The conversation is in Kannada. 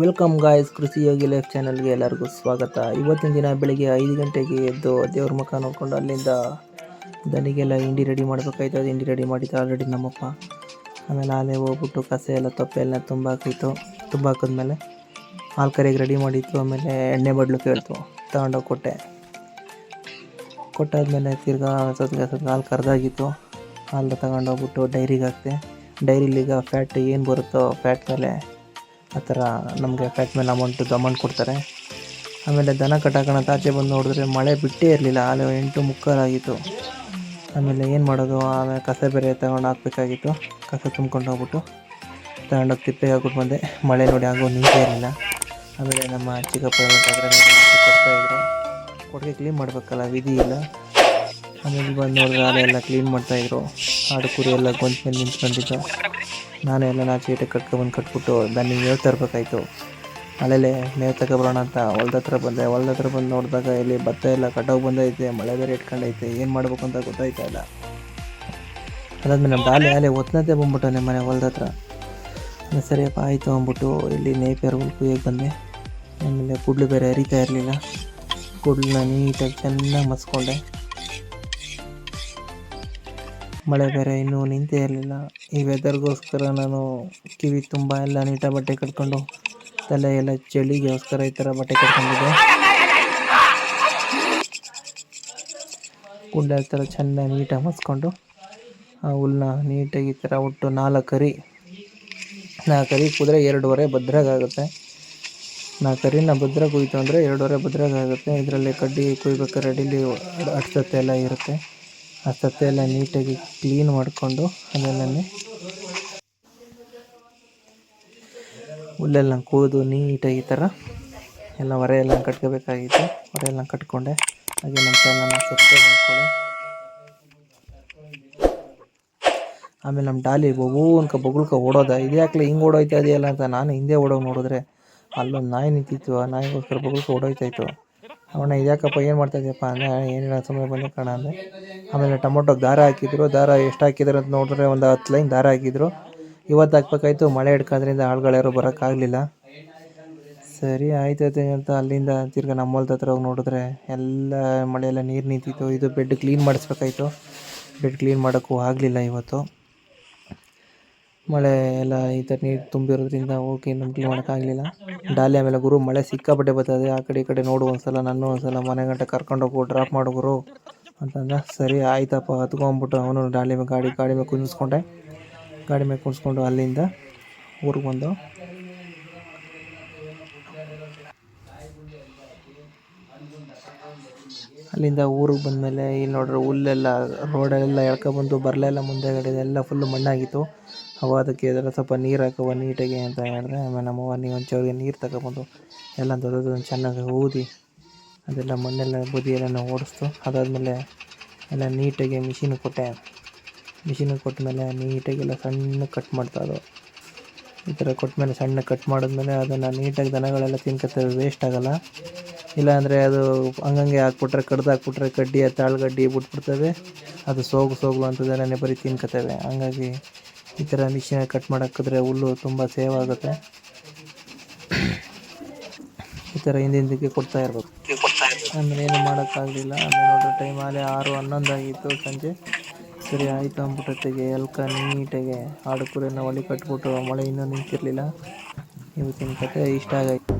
ವೆಲ್ಕಮ್ ಗಾಯ್ಸ್ ಕೃಷಿ ಯೋಗಿ ಲೈಫ್ ಚಾನಲ್ಗೆ ಎಲ್ಲರಿಗೂ ಸ್ವಾಗತ. ಇವತ್ತಿನ ದಿನ ಬೆಳಿಗ್ಗೆ ಐದು ಗಂಟೆಗೆ ಎದ್ದು ದೇವ್ರ ಮುಖ ನೋಡ್ಕೊಂಡು ಅಲ್ಲಿಂದ ದನಿಗೆಲ್ಲ ಹಿಂಡಿ ರೆಡಿ ಮಾಡಬೇಕಾಯ್ತು. ಅದು ಹಿಂಡಿ ರೆಡಿ ಮಾಡಿದ್ದು ಆಲ್ರೆಡಿ ನಮ್ಮಪ್ಪ ಆಮೇಲೆ ಆಲೆ ಹೋಗ್ಬಿಟ್ಟು ಕಸ ಎಲ್ಲ ತೊಪ್ಪೆ ಎಲ್ಲ ತುಂಬ ಹಾಕಿತ್ತು ತುಂಬ ಹಾಕಿದ್ಮೇಲೆ ಹಾಲು ಕರೆಗೆ ರೆಡಿ ಮಾಡಿತ್ತು. ಆಮೇಲೆ ಎಣ್ಣೆ ಬಡ್ಲು ಕೇಳ್ತು. ತಗೊಂಡೋಗಿ ಕೊಟ್ಟೆ. ಕೊಟ್ಟಾದ್ಮೇಲೆ ತಿರ್ಗಾ ಸತ್ಗೆ ಸತ್ಗೆ ಹಾಲು ಕರೆದಾಗಿತ್ತು ಹಾಲು ತಗೊಂಡೋಗ್ಬಿಟ್ಟು ಡೈರಿಗೆ ಹಾಕ್ತೆ ಡೈರಿಲಿ ಈಗ ಫ್ಯಾಟ್ ಏನು ಬರುತ್ತೋ ಫ್ಯಾಟ್ ಮೇಲೆ ಆ ಥರ ನಮಗೆ ಫ್ಯಾಟ್ ಮೇಲೆ ಅಮೌಂಟ್ ಅಮೌಂಟ್ ಕೊಡ್ತಾರೆ. ಆಮೇಲೆ ದನ ಕಟ್ಟಾಕೋಣ ತಾಚೆ ಬಂದು ನೋಡಿದ್ರೆ ಮಳೆ ಬಿಟ್ಟೇ ಇರಲಿಲ್ಲ, ಆಲೆ ಎಂಟು ಮುಕ್ಕಾಲಾಗಿತ್ತು ಆಮೇಲೆ ಏನು ಮಾಡೋದು ಆಮೇಲೆ ಕಸ ಬೇರೆ ತಗೊಂಡು ಹಾಕ್ಬೇಕಾಗಿತ್ತು. ಕಸ ತುಂಬ್ಕೊಂಡು ಹೋಗ್ಬಿಟ್ಟು ತಗೊಂಡೋಗಿ ತಿಪ್ಪೆಗೆ ಹಾಕ್ಬಿಟ್ಟು ಬಂದೆ. ಮಳೆ ನೋಡಿ ಆಗೋ ನಿಂತೇ ಇರಲಿಲ್ಲ. ಆಮೇಲೆ ನಮ್ಮ ಚಿಕ್ಕಪ್ಪ ಕೊಡ್ತಾಯಿದ್ರು ಕೊಡುಗೆ ಕ್ಲೀನ್ ಮಾಡಬೇಕಲ್ಲ, ವಿಧಿ ಇಲ್ಲ. ಆಮೇಲೆ ಬಂದು ನೋಡಿದ್ರೆ ಆಲೆ ಎಲ್ಲ ಕ್ಲೀನ್ ಮಾಡ್ತಾಯಿದ್ರು ಆಡು ಕುರಿ ಎಲ್ಲ ಗೊಂತ ಮೇಲೆ ನಿಂತ್ಕೊಂಡಿದ್ದು ನಾನು ಎಲ್ಲ ನಾಚಿ ಇಟ್ಟು ಕಟ್ಕೊಬಂದು ಕಟ್ಬಿಟ್ಟು ದನಿಗೆ ಮೇವು ತರಬೇಕಾಯ್ತು. ಮಳೆಲೆ ಮೇವು ತಗೊಬರೋಣ ಅಂತ ಹೊಲ್ದ ಹತ್ರ ಬಂದೆ. ಹೊಲ್ದ ಹತ್ರ ಬಂದು ನೋಡಿದಾಗ ಇಲ್ಲಿ ಭತ್ತ ಎಲ್ಲ ಕಟಾವು ಬಂದೈತೆ, ಮಳೆ ಬೇರೆ ಇಟ್ಕೊಂಡೈತೆ. ಏನು ಮಾಡ್ಬೇಕು ಅಂತ ಗೊತ್ತಾಯ್ತಾ ಇಲ್ಲ. ಅದಾದ್ಮೇಲೆ ನಮ್ಮ ದಾಲೆ ಅಲೆ ಒತ್ತನತೆ ಬಂದ್ಬಿಟ್ಟು ಮನೆ ಹೊಲ್ದ ಹತ್ರ. ಸರಿಯಪ್ಪ, ಆಯಿತು ಅಂದ್ಬಿಟ್ಟು ಇಲ್ಲಿ ನೇಪಿಯರ್ ಹುಲ್ ಕುಯ್ಯಕ್ಕೆ ಬಂದೆ. ಆಮೇಲೆ ಕುಡ್ಲು ಬೇರೆ ಹರಿತಾ ಇರಲಿಲ್ಲ. ಕುಡ್ಲನ್ನ ನೀಟಾಗಿ ಚೆನ್ನಾಗಿ ಮಸ್ಕೊಂಡೆ. ಮಳೆ ಬೇರೆ ಇನ್ನೂ ನಿಂತೇ ಇರಲಿಲ್ಲ. ಈ ವೆದರ್ಗೋಸ್ಕರ ನಾನು ಕಿವಿ ತುಂಬ ಎಲ್ಲ ನೀಟಾಗಿ ಬಟ್ಟೆ ಕಟ್ಕೊಂಡು ತಲೆ ಎಲ್ಲ ಚಳಿಗೋಸ್ಕರ ಈ ಥರ ಬಟ್ಟೆ ಕಟ್ಕೊಂಡಿದ್ದೆ. ಗುಂಡೆ ಥರ ಚೆನ್ನಾಗಿ ನೀಟಾಗಿ ಮಸ್ಕೊಂಡು, ಆ ಹುಲ್ಲನ್ನ ನೀಟಾಗಿ ಈ ಥರ ಒಟ್ಟು ನಾಲ್ಕು ಅರಿ ನಾಲ್ಕು ಅರಿ ಕುದ್ರೆ ಎರಡೂವರೆ ಭದ್ರಾಗುತ್ತೆ ನಾಲ್ಕು ಕರಿನ ಭದ್ರಾಗ ಕುಯ್ತು ಅಂದರೆ ಎರಡೂವರೆ ಭದ್ರಾಗುತ್ತೆ ಇದರಲ್ಲಿ ಕಡ್ಡಿ ಕುಯ್ಬೇಕಾದ್ರೆ ಅಡಿಲಿ ಅಡ್ಸತ್ತೆ ಎಲ್ಲ ಇರುತ್ತೆ. ಆ ಸತ್ತೆ ಎಲ್ಲ ನೀಟಾಗಿ ಕ್ಲೀನ್ ಮಾಡಿಕೊಂಡು ಅದನ್ನು ಹುಲ್ಲೆಲ್ಲ ಕೂದು ನೀಟಾಗಿ ಈ ಥರ ಎಲ್ಲ ಹೊರೆ ಎಲ್ಲ ಕಟ್ಕೋಬೇಕಾಗಿತ್ತು. ಹೊರೆ ಎಲ್ಲ ಕಟ್ಕೊಂಡೆ. ಹಾಗೆ ನಮ್ಮ ಚಾನಲ್ನ ಸಬ್ಸ್ಕ್ರೈಬ್ ಮಾಡ್ಕೊಳ್ಳಿ. ಆಮೇಲೆ ನಮ್ಮ ಡಾಲಿ ಬಗು ಅನ್ಕ ಬಗುಳ್ಕ ಓಡೋದ. ಇದ್ಯಾಕ್ಲೆ ಹಿಂಗೆ ಓಡೋಯ್ತಾ ಇದೆಯಲ್ಲ ಅಂತ ನಾನು ಹಿಂದೆ ಓಡೋಗಿ ನೋಡಿದ್ರೆ ಅಲ್ಲೊಂದು ನಾಯಿ ನಿಂತಿತ್ತು. ಆ ನಾಯಿಗೋಸ್ಕರ ಬಗುಳ್ಕ ಓಡೋಯ್ತಾಯಿತ್ತು ಅವನ ಇದ್ಯಾಕಪ್ಪ, ಏನು ಮಾಡ್ತಾ ಇದೆಯಪ್ಪ ಅಂದರೆ, ಏನಿಲ್ಲ ಸುಮ್ಮನೆ ಬಂದೆ ಕಣ ಆಮೇಲೆ ಟೊಮೊಟೊ ದಾರ ಹಾಕಿದ್ರು. ದಾರ ಎಷ್ಟು ಹಾಕಿದ್ರು ಅಂತ ನೋಡಿದ್ರೆ ಒಂದು ಹತ್ತು ಲೈನ್ ದಾರ ಹಾಕಿದ್ರು. ಇವತ್ತು ಹಾಕ್ಬೇಕಾಯ್ತು ಮಳೆ ಹಿಡ್ಕೋದ್ರಿಂದ ಆಳುಗಳ್ಯಾರು ಬರೋಕ್ಕಾಗಲಿಲ್ಲ ಸರಿ ಆಯ್ತೈತೆ ಅಂತ ಅಲ್ಲಿಂದ ತಿರ್ಗ ನಮ್ಮ ಹೊಲ್ದ ಹತ್ರ ಹೋಗಿ ನೋಡಿದ್ರೆ ಎಲ್ಲ ಮಳೆಯೆಲ್ಲ ನೀರು ನಿಂತಿತ್ತು. ಇದು ಬೆಡ್ ಕ್ಲೀನ್ ಮಾಡಿಸ್ಬೇಕಾಯ್ತು. ಬೆಡ್ ಕ್ಲೀನ್ ಮಾಡೋಕ್ಕೂ ಆಗಲಿಲ್ಲ ಇವತ್ತು. ಮಳೆ ಎಲ್ಲ ಈ ಥರ ನೀರು ತುಂಬಿರೋದ್ರಿಂದ ಹೋಗಿ ಕ್ಲೀನ್ ಮಾಡೋಕ್ಕಾಗಲಿಲ್ಲ ಡಾಲಿ ಆಮೇಲೆ ಗುರು ಮಳೆ ಸಿಕ್ಕಾಪಟ್ಟೆ ಬರ್ತದೆ. ಆ ಕಡೆ ಈ ಕಡೆ ನೋಡು ಒಂದ್ಸಲ ನಾನು ಒಂದ್ಸಲ ಮನೆ ಗಂಟೆ ಕರ್ಕೊಂಡೋಗು ಡ್ರಾಪ್ ಮಾಡು ಗುರು ಅಂತಂದ. ಸರಿ ಆಯ್ತಪ್ಪ ಹತ್ಕೊಂಬಿಟ್ಟು ಅವನು ಡಾಲಿ ಮೇಲೆ ಗಾಡಿ ಗಾಡಿ ಮೇಲೆ ಕುಂದಿಸ್ಕೊಂಡೆ ಗಾಡಿ ಮೇಲೆ ಕುಣಿಸ್ಕೊಂಡು ಅಲ್ಲಿಂದ ಊರಿಗೆ ಬಂದು. ಅಲ್ಲಿಂದ ಊರಿಗೆ ಬಂದಮೇಲೆ ಇಲ್ಲಿ ನೋಡ್ರಿ ಹುಲ್ಲೆಲ್ಲ ರೋಡಲ್ಲೆಲ್ಲ ಎಳ್ಕೊಬಂದು ಬರಲೆಲ್ಲ ಮುಂದೆಗಡೆ ಎಲ್ಲ ಫುಲ್ಲು ಮಣ್ಣಾಗಿತ್ತು. ಅವ ಅದಕ್ಕೆ ಅದರ ಸ್ವಲ್ಪ ನೀರು ಹಾಕವ ನೀಟಾಗಿ ಅಂತ ಹೇಳಿದ್ರೆ, ಆಮೇಲೆ ನಮ್ಮವ್ವ ನೀವು ಒಂಚೂರಿಗೆ ನೀರು ತಗೊಬಂದು ಎಲ್ಲ ದೊಡ್ಡ ಚೆನ್ನಾಗಿ ಊದಿ ಅದೆಲ್ಲ ಮಣ್ಣೆಲ್ಲ ಬೂದಿ ಎಲ್ಲ ಓಡಿಸ್ತು. ಅದಾದಮೇಲೆ ಎಲ್ಲ ನೀಟಾಗಿ ಮಿಷಿನಿಗೆ ಕೊಟ್ಟೆ. ಮಿಷಿನಿಗೆ ಕೊಟ್ಟ ಮೇಲೆ ನೀಟಾಗಿ ಎಲ್ಲ ಸಣ್ಣ ಕಟ್ ಮಾಡ್ತಾ ಅದು ಈ ಥರ ಕೊಟ್ಟ ಸಣ್ಣ ಕಟ್ ಮಾಡಿದ್ಮೇಲೆ ಅದನ್ನು ನೀಟಾಗಿ ದನಗಳೆಲ್ಲ ತಿನ್ಕೊತವೆ ವೇಸ್ಟ್ ಆಗೋಲ್ಲ. ಇಲ್ಲಾಂದರೆ ಅದು ಹಂಗಂಗೆ ಹಾಕ್ಬಿಟ್ರೆ, ಕಡ್ದು ಹಾಕ್ಬಿಟ್ರೆ, ಕಡ್ಡಿ, ತಾಳ್ಗಡ್ಡಿ ಬಿಟ್ಬಿಡ್ತವೆ. ಅದು ಸೋಗು ಸೋಗು ಅಂತದೆಲ್ಲ ಬರೀ ತಿನ್ಕೊತವೆ ಹಂಗಾಗಿ ಈ ಥರ ಮಿಷಿನ್ ಕಟ್ ಮಾಡಾಕಿದ್ರೆ ಹುಲ್ಲು ತುಂಬ ಸೇವ್ ಆಗುತ್ತೆ. ಈ ಥರ ಹಿಂದಿಂದಕ್ಕೆ ಕೊಡ್ತಾ ಇರ್ಬೇಕು. ಆಮೇಲೆ ಏನು ಮಾಡೋಕ್ಕಾಗಲಿಲ್ಲ. ಆಮೇಲೆ ನೋಡ್ರಿ ಟೈಮ್ ಆಗಲೇ ಆರು ಹನ್ನೊಂದು ಆಗಿತ್ತು ಸಂಜೆ. ಸರಿ, ಆಯಿತು ಅಂದ್ಬಿಟ್ಟೊತ್ತಿಗೆ ಎಲ್ಕ ನೀಟಾಗೆ ಆಡು ಕುರಿನ ಒಲಿ ಕಟ್ಬಿಟ್ಟು ಮಳೆ ಇನ್ನೂ ನಿಂತಿರಲಿಲ್ಲ. ಇವತ್ತಿನ ಕತೆ ಇಷ್ಟ ಆಗೈತೆ